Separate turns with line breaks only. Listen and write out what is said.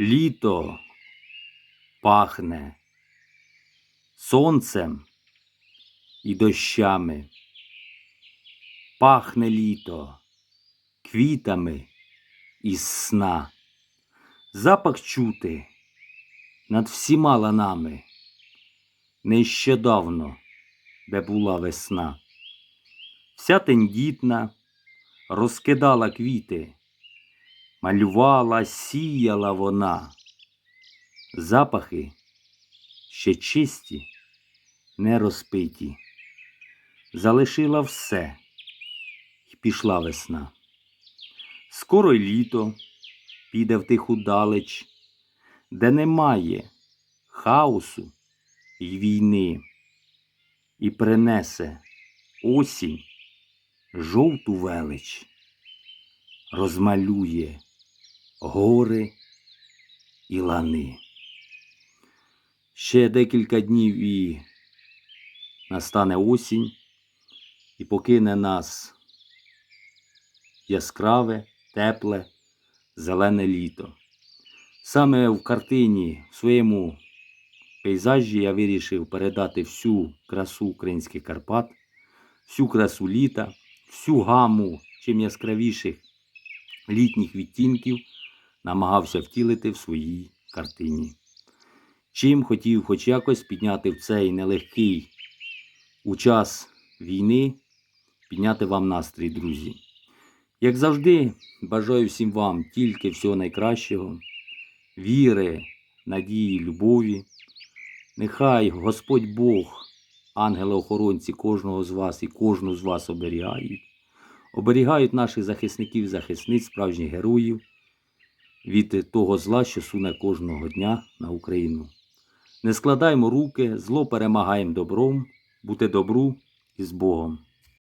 Літо пахне сонцем і дощами. Пахне літо квітами із сна. Запах чути над всіма ланами. Нещодавно, де була весна. Вся тендітна розкидала квіти, малювала, сіяла вона. Запахи ще чисті, не розпиті. Залишила все, і пішла весна. Скоро й літо піде в тиху далеч, де немає хаосу й війни, і принесе осінь жовту велич, розмалює гори і лани. Ще декілька днів і настане осінь і покине нас яскраве, тепле, зелене літо. Саме в картині, в своєму пейзажі я вирішив передати всю красу українських Карпат, всю красу літа, всю гаму чим яскравіших літніх відтінків намагався втілити в своїй картині. Чим хотів хоч якось підняти в цей нелегкий у час війни, підняти вам настрій, друзі. Як завжди, бажаю всім вам тільки всього найкращого, віри, надії, любові. Нехай Господь Бог, ангели-охоронці кожного з вас і кожну з вас оберігають, оберігають наших захисників, захисниць, справжніх героїв від того зла, що суне кожного дня на Україну. Не складаймо руки, зло перемагаємо добром, бути добру і з Богом.